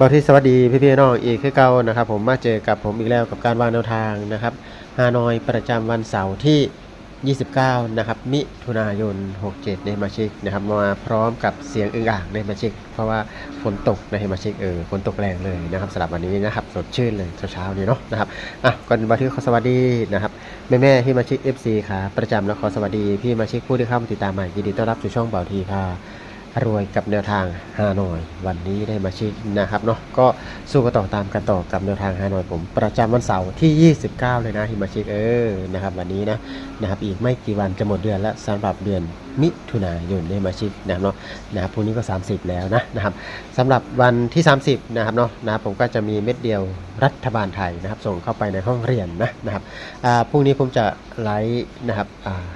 บอที่สวัสดีพี่พี่น้องอีกคือเก่านะครับ ผมมาเจอกับผมอีกแล้วกับการวางแนวทางนะครับฮานอยประจำวันเสาร์ที่ 29 นะครับ มิถุนายน 67 ในมาชิกนะครับมาพร้อมกับเสียงอึ่งอ่างในมาชิก เพราะว่าฝนตกในมาชิกเออฝนตกแรงเลยนะครับสำหรับวันนี้นะครับสดชื่นเลยเช้าๆนี้เนาะนะครับอะก่อนมาที่ขอสวัสดีนะครับแม่แม่ที่มาชิก FC ค่ะประจำแล้วขอสวัสดีพี่มาชิกผู้ที่เข้ามาติดตามใหม่ยินดีต้อนรับสู่ช่องเบาทีค่ะ รวยกับแนวทางฮานอย วันนี้ได้มาชิกนะครับเนาะก็สู้กันต่อตามกันต่อกับแนวทางฮานอยผม ประจำวันเสาร์ที่ 29 เลยนะฮิมาชิกเออนะครับวันนี้นะนะครับอีกไม่กี่วันจะหมดเดือนแล้วสำหรับเดือนมิถุนายนได้มาชิกนะครับเนาะนะครับพรุ่งนี้ก็ 30 แล้วนะนะครับสำหรับวันที่ 30 นะครับเนาะนะครับผมก็จะมีเม็ดเดียวรัฐบาลไทยนะครับ ส่งเข้าไปในห้องเรียนนะนะครับอ่าพรุ่งนี้ผมจะไลฟ์นะครับอ่า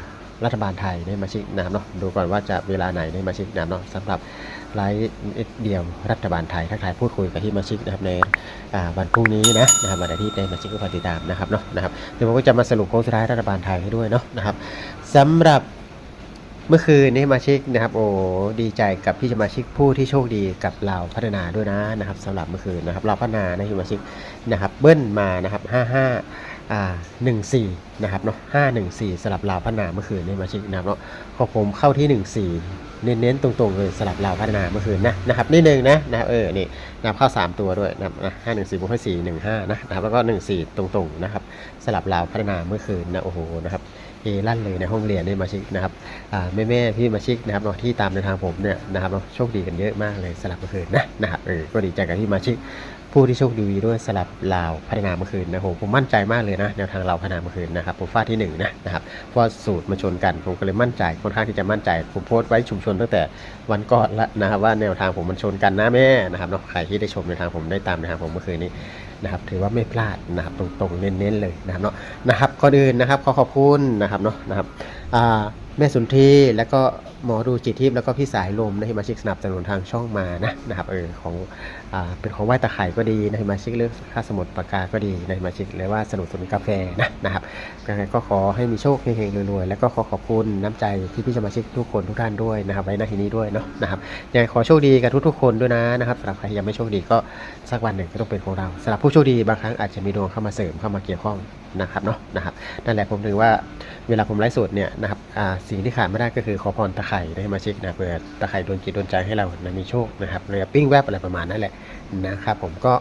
รัฐบาลไทยได้มาชิกนะครับเนาะดูก่อนว่าจะเวลาไหนได้มาชิกนะครับเนาะสำหรับไลฟ์เดียวรัฐบาลไทยทักทายพูดคุยกับที่มาชิกนะครับในวันพรุ่งนี้นะนะครับวันอาทิตย์ได้มาชิกก็ฝากติดตามนะครับเนาะนะครับเดี๋ยวผมก็จะมาสรุปโค้งสุดท้ายรัฐบาลไทยให้ด้วยเนาะนะครับสำหรับเมื่อคืนนี้มาชิกนะครับโอ้ดีใจกับพี่สมาชิกผู้ที่โชคดีกับเราพัฒนาด้วยนะนะครับสำหรับเมื่อคืนนะครับเราพัฒนานะพี่มาชิกนะครับเบิ้ลมานะครับ 55อ่า หนึ่งสี่นะครับเนาะห้าหนึ่งสี่สลับลาวพัฒนาเมื่อคืนนี่มาชิกนะครับเนาะของผมเข้าที่หนึ่งสี่เน้นๆตรงๆเลยสลับลาวพัฒนาเมื่อคืนนะนะครับนิดนึงนะนะเออนี่นับเข้าสามตัวด้วยนะครับนะห้าหนึ่งสี่บวกให้สี่หนึ่งห้านะนะครับแล้วก็หนึ่งสี่ตรงๆนะครับสลับลาวพัฒนาเมื่อคืนนะโอ้โหนะครับเอลั่นเลยในห้องเรียนนี่มาชิกนะครับอ่าแม่แม่ๆพี่มาชิกนะครับเนาะที่ตามในทางผมเนี่ยนะครับเนาะโชคดีกันเยอะมากเลยสลับเมื่อคืนนะนะครับเออก็ดีใจกับที่มาชิก ผู้ที่โชคดีด้วยสลับลาวพัฒนาเมื่อคืนนะผมผมมั่นใจมากเลยนะแนวทางเราพัฒนาเมื่อคืนนะครับผมฟาดที่หนึ่งนะนะครับเพราะสูตรมาชนกันผมก็เลยมั่นใจค่อนข้างที่จะมั่นใจ ผมโพสต์ไว้ชุมชนตั้งแต่วันก่อนละนะครับว่าแนวทางผมมันชนกันนะแม่นะครับเนาะใครที่ได้ชมแนวทางผมได้ตามแนวทางผมเมื่อคืนนี้นะครับถือว่าไม่พลาดนะครับตรงๆเน้นๆเลยนะครับเนาะนะครับก่อนอื่นนะครับขอขอบคุณนะครับเนาะนะครับอ่าแม่สุนทรีแล้วก็หมอดูจิตทิพย์แล้วก็พี่สายลมนะที่มาชิกสนับสนุนทางช่องมานะนะครับเออของอ่าเป็นของไหว้ตะไคร่ก็ดีในมาชิกเลือกค่าสมุดปากกาก็ดีในมาชิกหรือว่าสนุกสนุนกาแฟนะนะครับยังไงก็ขอให้มีโชคเฮงๆรวยๆแล้วก็ขอขอบคุณน้ำใจที่พี่สมาชิกทุกคนทุกท่านด้วยนะครับไว้หน้าที่นี้ด้วยเนาะนะครับยังไงขอโชคดีกับทุกๆคนด้วยนะนะครับสำหรับใครยังไม่โชคดีก็สักวันหนึ่งก็ต้องเป็นของเราสำหรับผู้โชคดีบางครั้งอาจจะมีดวงเข้ามาเสริมเข้ามาเกี่ยวข้องนะครับเนาะนะครับนั่นแหละผมถึงว่าเวลาผมไลฟ์สดเนี่ยนะครับสิ่งที่ขาดไม่ได้ก็คือขอพรตะไคร่ได้มาชิกนะเพื่อตะไคร่โดนจิตโดนใจให้เรานะมีโชคนะครับเรือปิ้งแวบอะไรประมาณนั้นแหละนะครับผมก็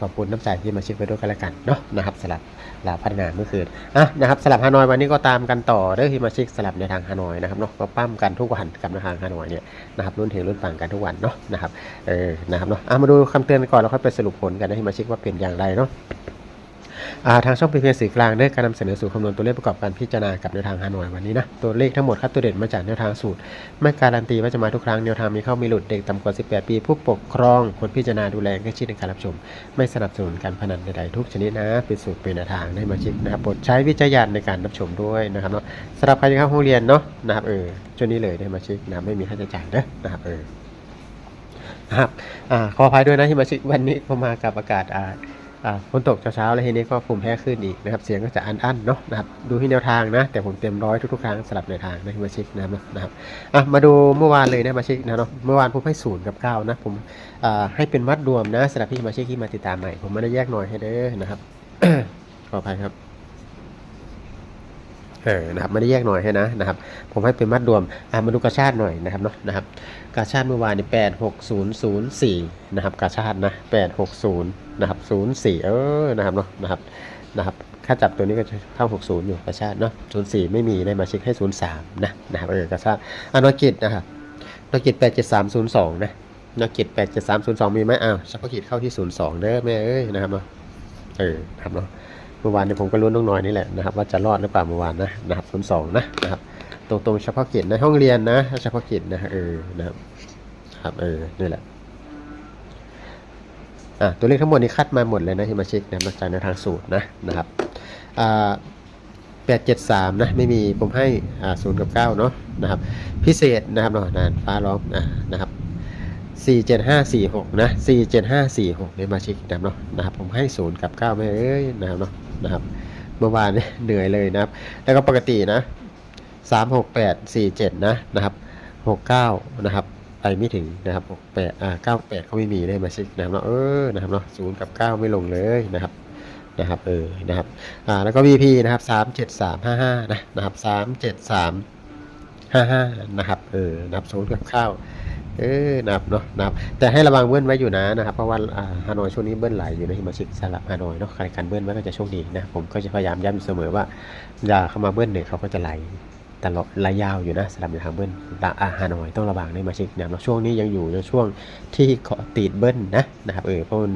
ขอบคุณน้ำใจที่มาชิกไปด้วยกันแล้วกันเนาะนะครับสลับลาพัฒนาเมื่อคืนอะนะครับสลับฮานอยวันนี้ก็ตามกันต่อเด้องที่มาชิกสลับในทางฮานอยนะครับเนาะก็ปั้มกันทุกวันกับนทางฮานอยเนี่ยนะครับรุ่นเทรุ่นปังกันทุกวันเนาะนะครับเออนะครับเนาะอะมาดูคำเตือนก่อนแล้วค่อยไปสรุปผลกันนะที่มาชิกว่าเป็นอย่างไรเนาะ ทางช่องเป็นเพียงสื่อกลางได้การนำเสนอสู่คำนวณตัวเลขประกอบการพิจารณากับแนวทางฮานอยวันนี้นะตัวเลขทั้งหมดคัดตัวเด่นมาจากแนวทางสูตร ไม่การันตีว่าจะมาทุกครั้งแนวทางมีเข้ามีหลุดเด็กต่ำกว่า 18 ปี ผู้ปกครองคนพิจารณาดูแลใกล้ชิดในการรับชม ไม่สนับสนุนการพนันใดๆทุกชนิดนะเป็นสูตรเป็นแนวทางได้มาชิกนะครับโปรดใช้วิจารณญาณในการรับชมด้วยนะครับเนาะสำหรับใครที่เข้าห้องเรียนเนาะนะครับเออช่วงนี้เลยได้มาชิกนะไม่มีค่าใช้จ่ายเด้อนะครับเออนะครับอ่าขออภัยด้วยนะที่มาชิกวันนี้ผมมากับอากาศอ่าอ่า ฝนตกเช้าๆแล้วทีนี้ก็ภูมิแพ้ขึ้นอีกนะครับ เสียงก็จะอันอันเนาะนะครับดูที่แนวทางนะ แต่ผมเต็มร้อยทุกๆครั้งสลับแนวทางนะมาชิกนะครับนะครับอะมาดูเมื่อวานเลยนะมาชิกนะเนาะเมื่อวานผมให้ศูนย์กับเก้านะผมอ่าให้เป็นวัดรวมนะสำหรับพี่มาชิกที่มาติดตามใหม่ ผมไม่ได้แยกหน่อยให้เด้อนะครับขออภัยครับ เออนะครับไม่ได้แยกหน่อยให้นะนะครับผมให้เป็นมัดรวมอะมาดูกระชาติหน่อยนะครับเนาะนะครับกาชาติเมื่อวานนี่แปดหกศูนย์ศูนย์สี่นะครับกาชาตินะแปดหกศูนย์นะครับศูนย์สี่เออนะครับเนาะนะครับนะครับค่าจับตัวนี้ก็จะเข้าหกศูนย์อยู่กาชาติเนาะศูนย์สี่ไม่มีได้มาเช็คให้ศูนย์สามนะนะครับเออกาชาติอนนกิจนะครับนกิจแปดเจ็ดสามศูนย์สองนะนกิจแปดเจ็ดสามศูนย์สองมีไหมอ้าวเฉพาะกิจเข้าที่ศูนย์สองเด้อแม่เอ้ยนะครับเนาะเออครับเนาะ มื่อวานเนี่ยผมก็ลุ้นน้องน้อยนี่แหละนะครับว่าจะรอดหรือเปล่าเมื่อวานนะนะครับศูนย์สองนะนะครับตรงตรงๆเฉพาะกิจในห้องเรียนนะเฉพาะกิจนะเออนะครับครับเออนี่แหละอะตัวเลขทั้งหมดนี้คัดมาหมดเลยนะที่มาเช็คนะมาจากในทางสูตรนะนะครับอ่าแปดเจ็ดสามนะไม่มีผมให้อ่าศูนย์กับเก้าเนาะนะครับพิเศษนะครับเนาะนานฟ้าร้องอ่านะครับ สี่เจ็ดห้าสี่หกนะสี่เจ็ดห้าสี่หกเนี่ยมาเช็คนะครับเนาะนะครับผมให้ศูนย์กับเก้าไม่เอ้ยนะครับเนาะนะครับเมื่อวานเนี่ยเหนื่อยเลยนะครับ แล้วก็ปกตินะสามหกแปดสี่เจ็ดนะนะครับหกเก้านะครับไปไม่ถึงนะครับแปดอ่าเก้าแปดเขาไม่มีได้มาชิกนะครับเนาะเออนะครับเนาะศูนย์กับเก้าไม่ลงเลยนะครับนะครับเออนะครับอ่าแล้วก็ VP นะครับสามเจ็ดสามห้าห้านะนะครับสามเจ็ดสามห้าห้านะครับเออนะครับศูนย์กับข้า เออนะครับเนาะนะครับแต่ให้ระวังเบิ้ลไว้อยู่นะนะครับ เพราะว่าฮานอยช่วงนี้เบิ้ลไหลอยู่ในฮิมาชิกสลับฮานอยเนาะใครกันเบิ้ลไว้ก็จะโชคดีนะผมก็จะพยายามย้ำเสมอว่าอย่าเข้ามาเบิ้ลเนี่ยเขาก็จะไหล ตลอดระยะยาวอยู่นะสำหรับทางเบิ้ลอาฮานอยต้องระวังในมาชิกนะครับแล้วช่วงนี้ยังอยู่ในช่วงที่เกาะติดเบิ้ลนะนะครับเออเพราะมัน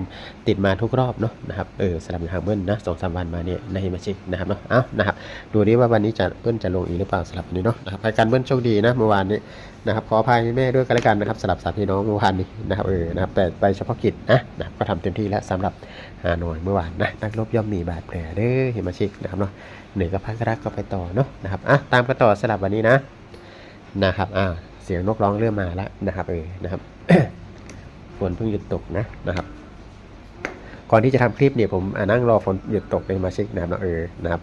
ติดมาทุกรอบเนาะนะครับเออสำหรับทางเบิ้ลนะสองสามวันมาเนี่ยในมาชิกนะครับเนาะเอ้านะครับดูดิว่าวันนี้จะเบิ้ลจะลงอีกหรือเปล่าสำหรับนี้เนาะนะครับการเบิ้ลโชคดีนะเมื่อวานนี้นะครับขออภัยแม่ด้วยกันแล้วกันนะครับสำหรับสามพี่น้องเมื่อวานนี้นะครับเออนะครับแต่ไปเฉพาะกิจนะนะครับก็ทำเต็มที่แล้วสำหรับฮานอยเมื่อวานนะนักรบย่อมมีบาดแผลเด้อเห็นมาชิกนะครับเนาะ หนือกับพักรักก็ไปต่อเนาะนะครับอะตามกันต่อสลับวันนี้นะนะครับอ่าเสียงนกร้องเริ่มมาแล้วนะครับเออนะครับฝนเพิ่งหยุดตกนะนะครับ ก่อนที่จะทำคลิปเนี่ยผมนั่งรอฝนหยุดตกเลยมาเช็คนะครับเนาะเออนะครับ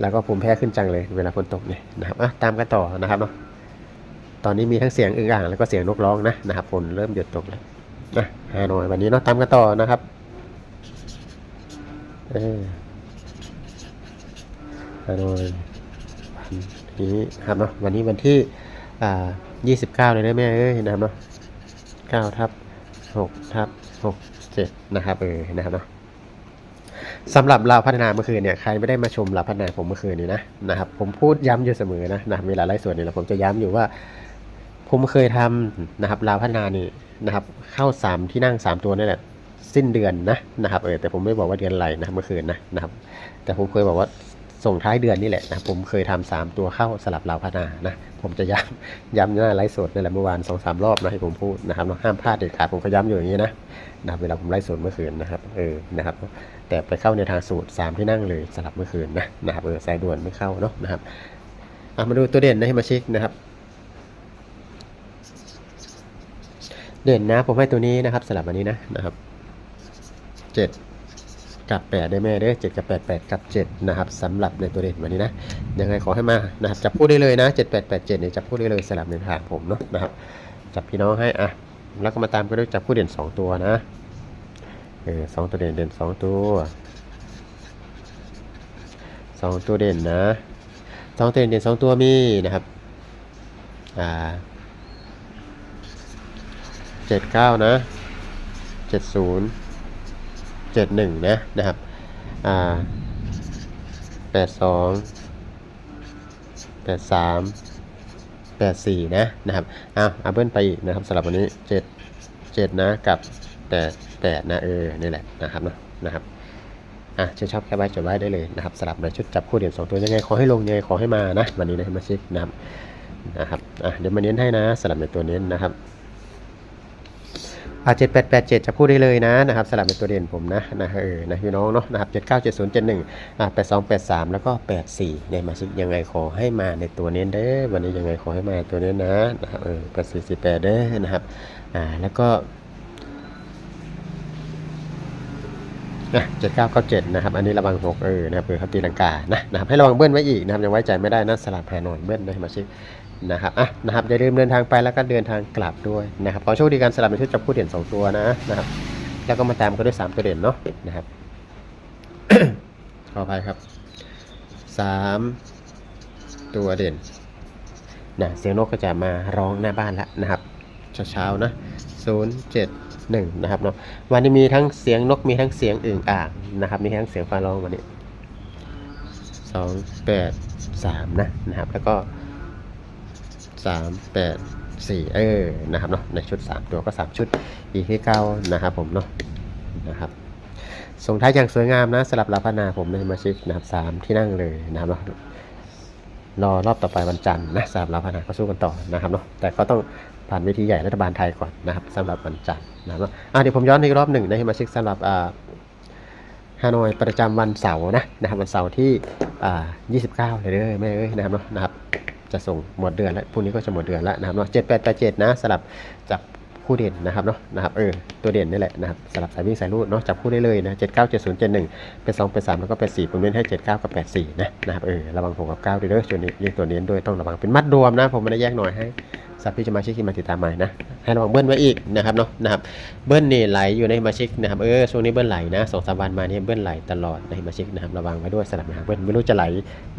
แล้วก็ภูมิแพ้ขึ้นจังเลยเวลาฝนตกเนี่ยนะครับอะตามกันต่อนะครับเนาะตอนนี้มีทั้งเสียงอึ่งอ่างแล้วก็เสียงนกร้องนะนะครับฝนเริ่มหยุดตกแล้วนะฮานอยวันนี้เนาะตามกันต่อนะครับเออ ฮานอยวันนี้ครับเนาะวันนี้วันที่อ่า29เลยได้ไหมเอ้ยนะครับเนาะ9ทับ6ทับ6 7นะครับเออนะครับเนาะสำหรับเราพัฒนาเมื่อคืนเนี่ยใครไม่ได้มาชมเราพัฒนาผมเมื่อคืนนี้นะนะครับผมพูดย้ำอยู่เสมอนะนะเวลาไลฟ์สดเนี่ยผมจะย้ำอยู่ว่า ผมเคยทำนะครับลาพัฒนานี่นะครับ เข้า3ที่นั่ง3ตัวนี่แหละสิ้นเดือนนะนะครับเออแต่ผมไม่บอกว่าเดือนอะไรนะเมื่อคืนนะนะครับ แต่ผมเคยบอกว่า ส่งท้ายเดือนนี่แหละนะผมเคยทำสามตัวเข้าสลับลาพัฒนานะผมจะย้ำย้ำหน้าไลฟ์สดนี่แหละเมื่อวานสองสามรอบนะให้ผมพูดนะครับเนาะห้ามพลาดเด็ดขาดผมก็ย้ำอยู่อย่างนี้นะนะเวลาผมไลฟ์สดเมื่อคืนนะครับเออนะครับแต่ไปเข้าในทางสูตรสามที่นั่งเลยสลับเมื่อคืนนะนะครับเออสายด่วนไม่เข้าเนาะนะครับอะมาดูตัวเด่นนะให้มาเช็คนะครับ เด่นนะผมให้ตัวนี้นะครับสลับอันนี้นะนะครับเจ็ด กับแปดได้แม่เด้อเจ็ดกับแปดแปดกับเจ็ดนะครับสำหรับในตัวเด่นวันนี้นะยังไงขอให้มานะครับจับคู่ได้เลยนะเจ็ดแปดแปดเจ็ดเนี่ยจับคู่ได้เลยสลับในทางผมเนาะนะครับจับพี่น้องให้อะแล้วก็มาตามก็ด้วยจับคู่เด่นสองตัวนะเออสองตัวเด่นเด่นสองตัวสองตัวเด่นนะสองตัวเด่นเด่นสองตัวมีนะครับอ่าเจ็ดเก้านะเจ็ดศูนย์ จ็ดหนึ่งนะนะครับ อ่าแปดสองแปดสามแปดสี่นะนะครับเอาเอาเบิ้ลไปอีกนะครับสำหรับวันนี้เจ็ดเจ็ดนะกับแปดแปดนะเออนี่แหละนะครับเนาะนะครับอะชื่นชอบแค่ไว้จดไว้ได้เลยนะครับสลับในชุดจับคู่เด่นสองตัวยังไงขอให้ลงยังไงขอให้มานะวันนี้นะมาเช็คนะครับนะครับอะเดี๋ยวมาเน้นให้นะสลับในตัวเน้นนะครับ อ่าเจ็ดแปดแปดเจ็ดจะพูดได้เลยนะนะครับสลับเป็นตัวเด่นผมนะนะเออนะพี่น้องเนาะนะครับเจ็ดเก้าเจ็ดศูนย์เจ็ดหนึ่งอ่าแปดสองแปดสามแล้วก็แปดสี่เนี่ยมาชิยังไงขอให้มาในตัวเน้นเด้อวันนี้ยังไงขอให้มาตัวเน้นนะนะครับเออแปดสี่สี่แปดเด้อนะครับอ่าแล้วก็นะเจ็ดเก้าเก้าเจ็ดนะครับ อันนี้ระวังหกเออนะครับเผื่อเขาตีลังกานะนะครับให้ระวังเบิ้ลไว้อีกนะครับยังไว้ใจไม่ได้นะสลับหาหน่อยเบิ้ลนะมาชิ นะครับอะนะครับอย่าลืมเดินทางไปแล้วก็เดินทางกลับด้วยนะครับขอโชคดีการสลับในชุดจับคู่เด่น 2 ตัวนะนะครับ แล้วก็มาตามกันด้วย 3 ตัวเด่นเนาะนะครับขออภัยครับ 3 ตัวเด่นนะเสียงนกก็จะมาร้องหน้าบ้านแล้วนะครับเช้าๆนะ0 7 1นะครับเนาะวันนี้มีทั้งเสียงนกมีทั้งเสียงอึ่งอ่างนะครับมีทั้งเสียงฟ้าร้องวันนี้2 8 3นะนะครับแล้วก็ สามแปดสี่เออนะครับเนาะในชุด 3 ตัวก็ 3 ชุดอีกที่เก้านะครับผมเนาะนะครับส่งท้ายอย่างสวยงามนะสลับลาพนาผมในมาชิกนะครับสามที่นั่งเลยนะครับเนาะรอรอบต่อไปวันจันทร์นะสลับลาพนาก็สู้กันต่อนะครับเนาะแต่ก็ต้องผ่านเวทีใหญ่รัฐบาลไทยก่อนนะครับสำหรับวันจันทร์นะครับเนาะอะเดี๋ยวผมย้อนอีกรอบหนึ่งให้มาชิกสำหรับอ่าฮานอยประจำวันเสาร์นะนะครับวันเสาร์ที่อ่า29 เลยเด้อแม่เอ้ยนะครับเนาะนะครับ จะส่งหมดเดือนแล้วพรุ่งนี้ก็จะหมดเดือนแล้วนะครับเนาะเจ็ดแปดแปดเจ็ดนะสลับจับคู่เด่นนะครับเนาะนะครับเออตัวเด่นนี่แหละนะครับสลับสายวิ่งสายรูดเนาะจับคู่ได้เลยนะเจ็ดเก้าเจ็ดศูนย์เจ็ดหนึ่งเป็นสองเป็นสามแล้วก็เป็นสี่ผมเน้นให้เจ็ดเก้ากับแปดสี่นะนะครับเออระวังหกกับเก้าด้วยเด้อตัวนี้เรียกตัวเน้นด้วยต้องระวังเป็นมัดรวมนะผมไม่ได้แยกหน่อยให้ สับพี่สมาชิกที่มาติดตามใหม่นะให้ระวังเบิ้ลไว้อีกนะครับเนาะนะครับเบิ้ลนี่ไหลอยู่ในมาชิกนะครับเออช่วงนี้เบิ้ลไหลนะสองสามวันมานี่เบิ้ลไหลตลอดในมาชิกนะครับระวังไว้ด้วยสลับนะครับเบิ้ลไม่รู้จะไหล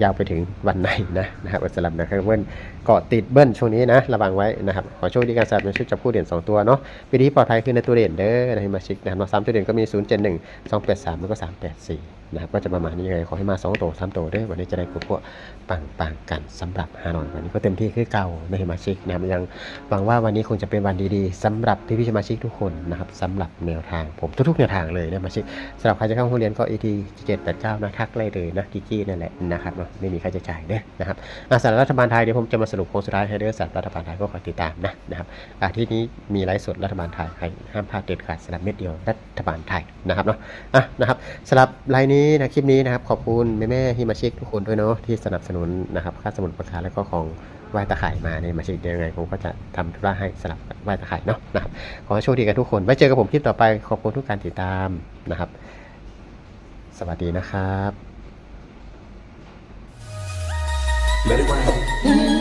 ยาวไปถึงวันไหนนะนะครับสลับนะครับเบิ้ลเกาะติดเบิ้ลช่วงนี้นะระวังไว้นะครับขอโชคดีการสลับในชุดจับคู่เด่นสองตัวเนาะปีนี้ปลอดภัยขึ้นในตัวเด่นเด้อในมาชิกนะครับสามตัวเด่นก็มี0 7 1 2 8 3แล้วก็3 8 4 นะครับก็จะประมาณนี้ยังไงขอให้มา2ตัว3ตัวเด้อวันนี้จะได้กลุ่มพวกปังปังๆกันสำหรับฮานอยวันนี้ก็เต็มที่คือเก่าในสมาชิกนะครับยังหวังว่าวันนี้คงจะเป็นวันดีๆสำหรับพี่ๆสมาชิกทุกคนนะครับสำหรับแนวทางผมทุกๆแนวทางเลยนะสมาชิกสำหรับใครจะเข้าห้องเรียนก็ ET 789นะทักเลยเลยนะกิกี้นั่นแหละนะครับเนาะไม่มีค่าใช้จ่ายเด้อนะครับสำหรับรัฐบาลไทยเดี๋ยวผมจะมาสรุปโค้งสุดท้ายให้เด้อสำหรับรัฐบาลไทยก็คอยติดตามนะนะครับอาทิตย์นี้มีไลฟ์สดรัฐบาลไทยห้ห้ามพลาดเด็ดขาดสำหรับเม็ดเดียวรัฐบาลไทยนะครับเนาะอะนะครับสำหรับไลน์นี้นะคลิปนี้นะครับขอบคุณแม่ๆที่มาเชิกทุกคนด้วยเนาะที่สนับสนุนนะครับค่าสมุนประกาแล้วก็ของไหว้ตาข่ายมาเนี่ยมาเช็คเดี๋ยวยังไงผมก็จะทำธุระให้สลับไหว้ตาข่ายเนาะนะครับขอให้โชคดีกันทุกคนไว้เจอกับผมคลิปต่อไปขอบคุณทุกการติดตามนะครับ สวัสดีนะครับ Let it rain.